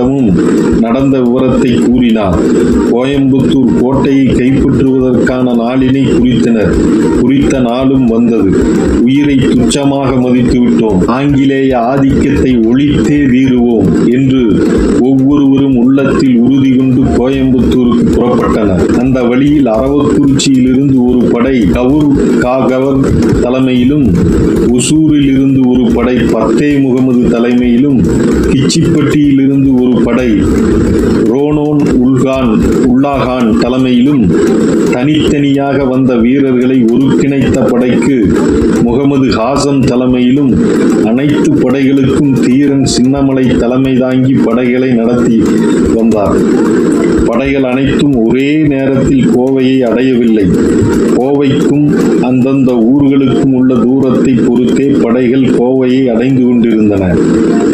ஆங்கிலேயரிடமும் நடந்த விவரத்தை கூறினார். கோயம்புத்தூர் கோட்டையை கைப்பற்றுவதற்கான நாளினை குறித்தனர். குறித்த நாளும் வந்தது. உயிரை துச்சமாக மதித்து விட்டோம். ஆங்கிலேய ஆதிக்கத்தை ஒழித்தே வீறுவோம் என்று ஒவ்வொருவரும் உள்ளத்தில் உறுதி கொண்டு கோயம்புத்தூருக்கு புறப்பட்டனர். அந்த வழியில் அரவக்குறிச்சியிலிருந்து ஒரு படை கவுர் காகவர் தலைமையிலும் ஒசூரில் இருந்து ஒரு படை பத்தே முகமது தலைமையிலும் கிச்சிப்பட்டியிலிருந்து ஒரு படை. ரோனோன் உல்கான் உல்லாகான் தலைமையிலும் தனித்தனியாக வந்த வீரர்களை ஒருங்கிணைத்த படைக்கு முகமது ஹாசம் தலைமையிலும் அனைத்து படைகளுக்கும் தீரன் சின்னமலை தலைமை தாங்கி படைகளை நடத்தி வந்தார். படைகள் அனைத்தும் ஒரே நேரத்தில் கோவையை அடையவில்லை. கோவைக்கும் அந்தந்த ஊர்களுக்கும் உள்ள தூரத்தை பொறுத்தே படைகள் கோவையை அடைந்து கொண்டிருந்தன.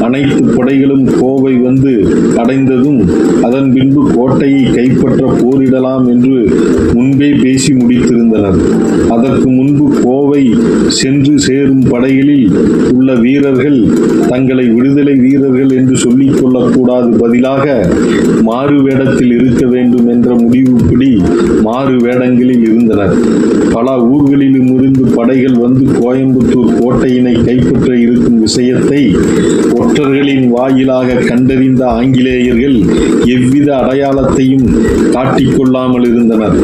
அனைத்து படைகளும் கோவை வந்து அடைந்ததும் அதன் பின்பு கோட்டையை கைப்பற்ற போரிடலாம் என்று முன்பே பேசி முடித்திருந்தனர். அதற்கு முன்பு கோவை சென்று சேரும் படைகளில் உள்ள வீரர்கள் தங்களை விடுதலை வீரர்கள் என்று சொல்லிக் கொள்ளக்கூடாது பதிலாக மாறு வேடத்தில் இருக்க வேண்டும் என்ற முடிவுப்படி மாறு வேடங்களில் இருந்தனர். பல ஊர்களிலும் இருந்து படைகள் வந்து கோயம்புத்தூர் கோட்டையினை கைப்பற்ற இரு விஷயத்தை ஒற்றர்களின் வாயிலாக கண்டறிந்த ஆங்கிலேயர்கள் எவ்வித அடையாளத்தையும் காட்டிக்கொள்ளாமல் இருந்தனர்.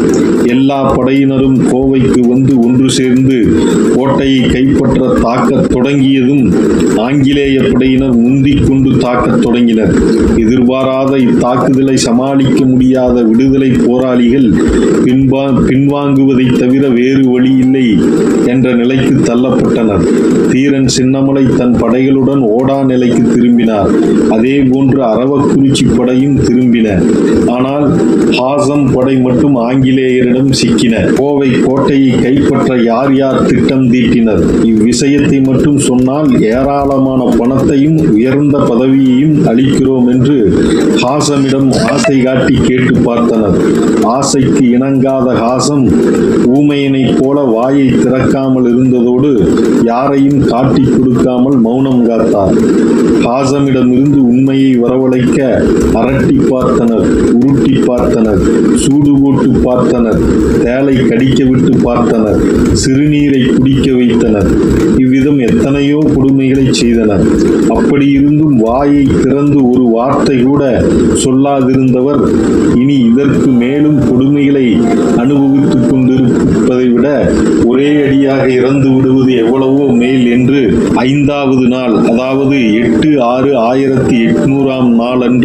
எல்லா படையினரும் கோவைக்கு வந்து ஒன்று சேர்ந்து கோட்டையை கைப்பற்ற தாக்கத் தொடங்கியதும் ஆங்கிலேய படையினர் முந்திக் கொண்டு தாக்கத் தொடங்கினர். எதிர்பாராத இத்தாக்குதலை சமாளிக்க முடியாத விடுதலை போராளிகள் பின்பா பின்வாங்குவதை தவிர வேறு வழி இல்லை. என்ற நிலைக்கு தள்ளப்பட்டனர். தீரன் சின்னமலை தன் படைகளுடன் ஓடா நிலைக்கு திரும்பினார். அதே போன்று அரவக்குறிச்சி படையும் திரும்பின. ஆனால் ஹாசம் படை மட்டும் ஆங்கிலேயரிடம் சிக்கின. கோவை கோட்டையை கைப்பற்ற யார் யார் திட்டம் தீட்டினர்? இவ்விஷயத்தை மட்டும் சொன்னால் ஏராளமான பணத்தையும் உயர்ந்த பதவியையும் அளிக்கிறோம் என்று ஹாசமிடம் ஆசை காட்டி கேட்டு பார்த்தனர். ஆசைக்கு இணங்காத ஹாசம் ஊமையினைப் போல வாயை திறக்காமல் இருந்ததோடு யாரையும் காட்டிக் கொடுக்காமல் மௌனம் காத்தார். ஹாசமிடமிருந்து உண்மையை வரவழைக்க அரட்டி பார்த்தனர் உருட்டி பார்த்தனர் சூடு போட்டு பார்த்தனர் தேலை கடிக்க விட்டு பார்த்தனர் சிறுநீரை குடிக்க வைத்தனர். இவ்விதம் எத்தனையோ கொடுமைகளை செய்தனர். அப்படி இருந்தும் வாயை திறந்து ஒரு வார்த்தை கூட சொல்லாதிருந்தவர் இனி இதற்கு மேலும் கொடுமைகளை அனுபவித்துக் கொண்டிருப்பதை விட ஒரே அடியாக இறந்து விடுவது எவ்வளவோ மேல் என்று ஐந்தாவது நாள் அதாவது எட்டு ஆறு ஆயிரத்தி எட்நூறாம் நாள் அன்று